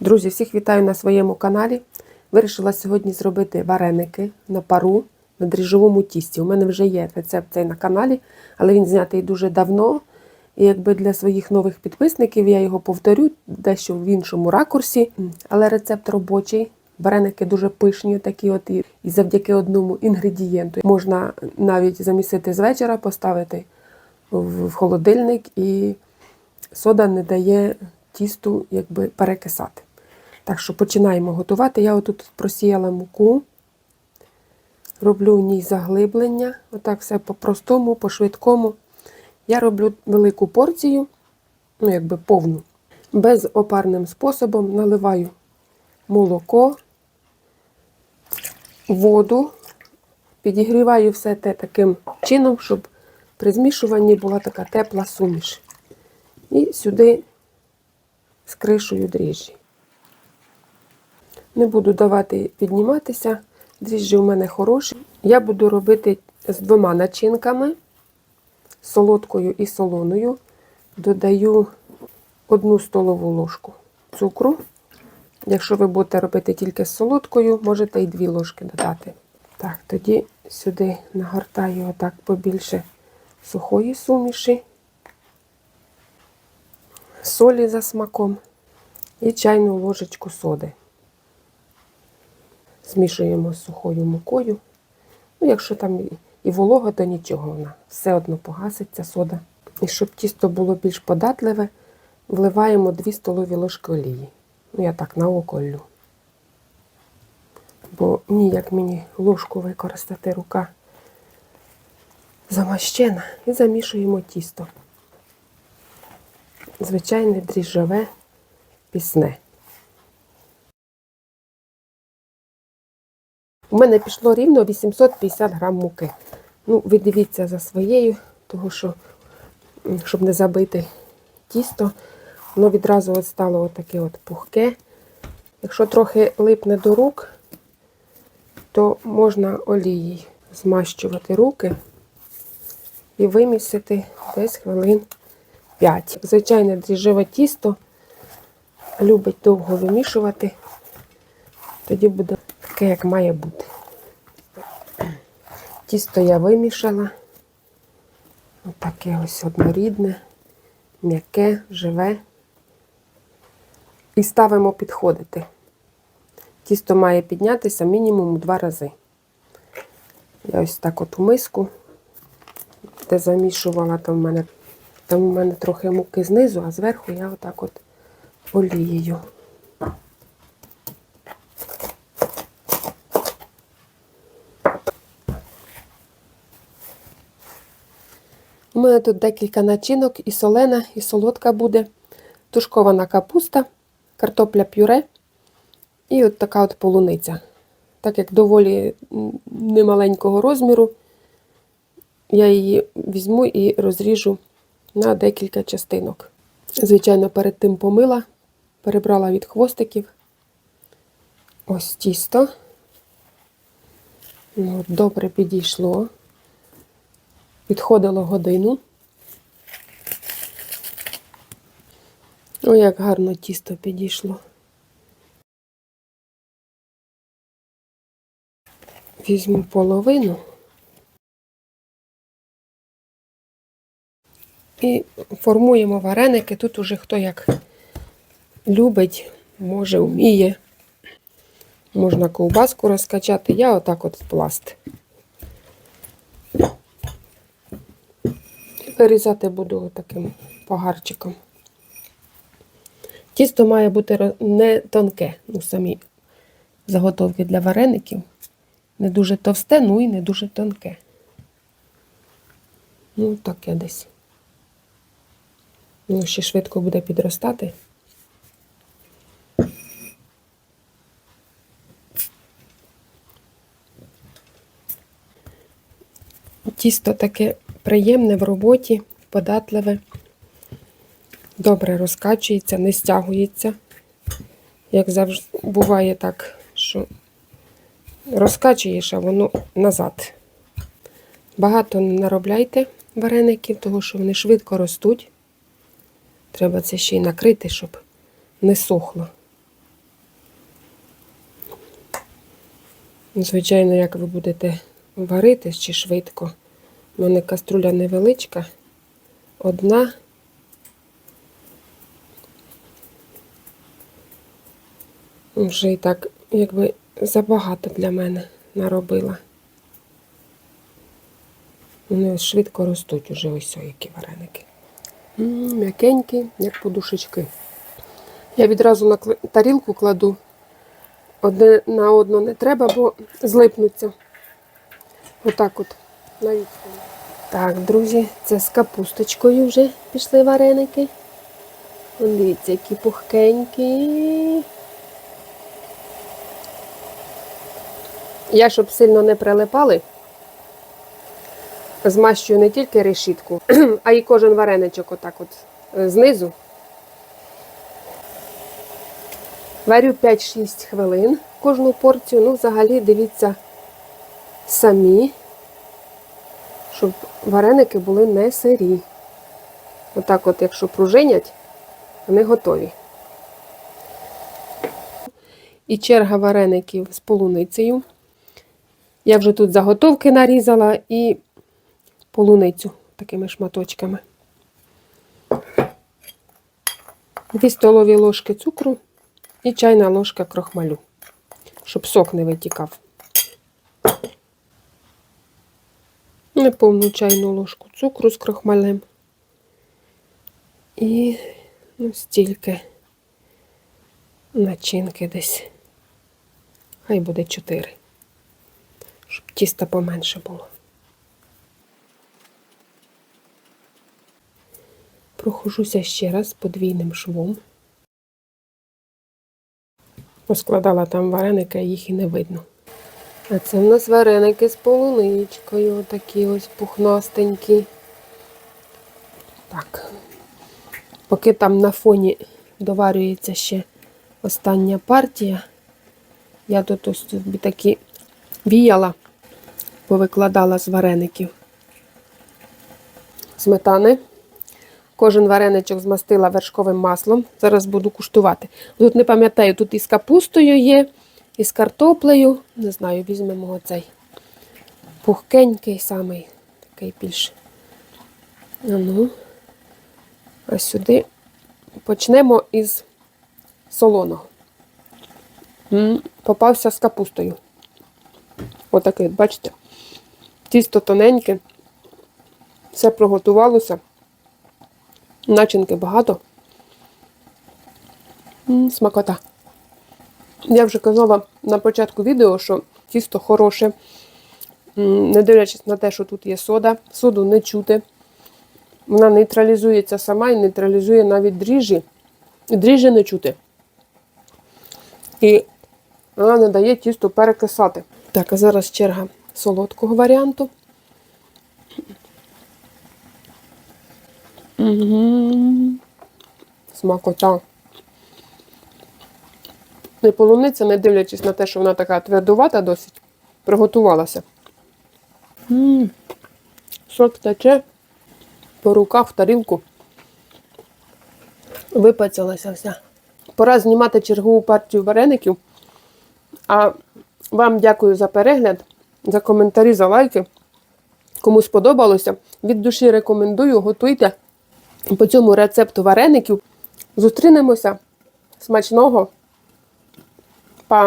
Друзі, всіх вітаю на своєму каналі. Вирішила сьогодні зробити вареники на пару на дріжджовому тісті. У мене вже є рецепт цей на каналі, але він знятий дуже давно. І якби для своїх нових підписників я його повторю дещо в іншому ракурсі. Але рецепт робочий. Вареники дуже пишні, такі от і завдяки одному інгредієнту можна навіть замісити з вечора, поставити в холодильник, і сода не дає тісту якби перекисати. Так що починаємо готувати. Я отут просіяла муку, роблю в ній заглиблення. Отак все по-простому, по-швидкому. Я роблю велику порцію, ну якби повну, безопарним способом наливаю молоко, воду, підігріваю все те таким чином, щоб при змішуванні була така тепла суміш. І сюди скришую дріжджі. Не буду давати підніматися. Дріжджі у мене хороші. Я буду робити з двома начинками, солодкою і солоною. Додаю одну столову ложку цукру. Якщо ви будете робити тільки з солодкою, можете і дві ложки додати. Так, тоді сюди нагортаю отак побільше сухої суміші, солі за смаком і чайну ложечку соди. Змішуємо з сухою мукою. Ну, якщо там і волога, то нічого вона. Все одно погаситься сода. І щоб тісто було більш податливе, вливаємо 2 столові ложки олії. Ну, я так на око. Бо ніяк мені ложку використати рука замащена і замішуємо тісто. Звичайне дріжджове пісне. У мене пішло рівно 850 грам муки. Ну, ви дивіться за своєю, тому що, щоб не забити тісто, воно відразу от стало отаке от пухке. Якщо трохи липне до рук, то можна олією змащувати руки і вимісити десь хвилин 5. Звичайне дріжджове тісто любить довго вимішувати, тоді буде таке, як має бути. Тісто я вимішала. Отаке ось однорідне, м'яке, живе. І ставимо підходити. Тісто має піднятися мінімум два рази. Я ось так от у миску, де замішувала, там в мене, там у мене трохи муки знизу, а зверху я отак от олією. У мене тут декілька начинок, і солена, і солодка буде, тушкована капуста, картопля пюре і от така от полуниця. Так як доволі немаленького розміру, я її візьму і розріжу на декілька частинок. Звичайно, перед тим помила, перебрала від хвостиків. Ось тісто. Ну, Добре підійшло. Підходило годину. О, як гарно тісто підійшло. Візьму половину і формуємо вареники. Тут уже хто як любить, може, вміє. Можна ковбаску розкачати. Я отак от пласт. Вирізати буду таким погарчиком. Тісто має бути не тонке, ну самі заготовки для вареників. Не дуже товсте, ну і не дуже тонке. Ну, таке десь. Ну, ще швидко буде підростати. Тісто таке приємне в роботі, податливе, добре розкачується, не стягується. Як завжди буває так, що розкачуєш, а воно назад. Багато не наробляйте вареників, тому що вони швидко ростуть. Треба це ще й накрити, щоб не сохло. Звичайно, як ви будете варити чи швидко. У мене каструля невеличка, одна. Вже і так, якби забагато для мене наробила. Вони швидко ростуть уже ось які вареники. М'якенькі, як подушечки. Я відразу на тарілку кладу. Одне на одно не треба, бо злипнуться. Отак от. Так, друзі, це з капусточкою вже пішли вареники. Вон Дивіться, які пухкенькі. Я, щоб сильно не прилипали, змащую не тільки решітку, а й кожен вареничок отак от е, знизу. Варю 5-6 хвилин кожну порцію. Ну, взагалі, дивіться самі, щоб вареники були не сирі. Отак от, якщо пружинять, вони готові. І черга вареників з полуницею. Я вже тут заготовки нарізала і полуницю такими шматочками. Дві столові ложки цукру і чайна ложка крохмалю, щоб сок не витікав. Неповну чайну ложку цукру з крохмалем. І ну, стільки начинки десь. Хай буде 4 щоб тіста поменше було. Прохожуся ще раз подвійним швом. Поскладала там вареники, їх і не видно. А це в нас вареники з полуничкою, такі ось пухнастенькі. Так. Поки там на фоні доварюється ще остання партія, я тут ось тобі такі віяла, повикладала з вареників сметани. Кожен вареничок змастила вершковим маслом. Зараз буду куштувати. Тут не пам'ятаю, тут і з капустою є, і з картоплею. Не знаю, візьмемо оцей пухкенький самий, такий більш. Ну, а сюди почнемо із солоного. М, Попався з капустою. Отакий, бачите? Тісто тоненьке, все приготувалося. Начинки багато. М, Смакота. Я вже казала на початку відео, що тісто хороше, не дивлячись на те, що тут є сода, соду не чути. Вона нейтралізується сама і нейтралізує навіть дріжджі. Дріжджі не чути. І вона не дає тісту перекисати. Так, а зараз черга солодкого варіанту. Угу. Смакота. І полуниця, не дивлячись на те, що вона така твердувата досить, приготувалася. М-м. Сок тече по руках в тарілку. Випацялася вся. Пора знімати чергову партію вареників. А вам дякую за перегляд, за коментарі, за лайки. Кому сподобалося, від душі рекомендую, готуйте по цьому рецепту вареників. Зустрінемося. Смачного. Па!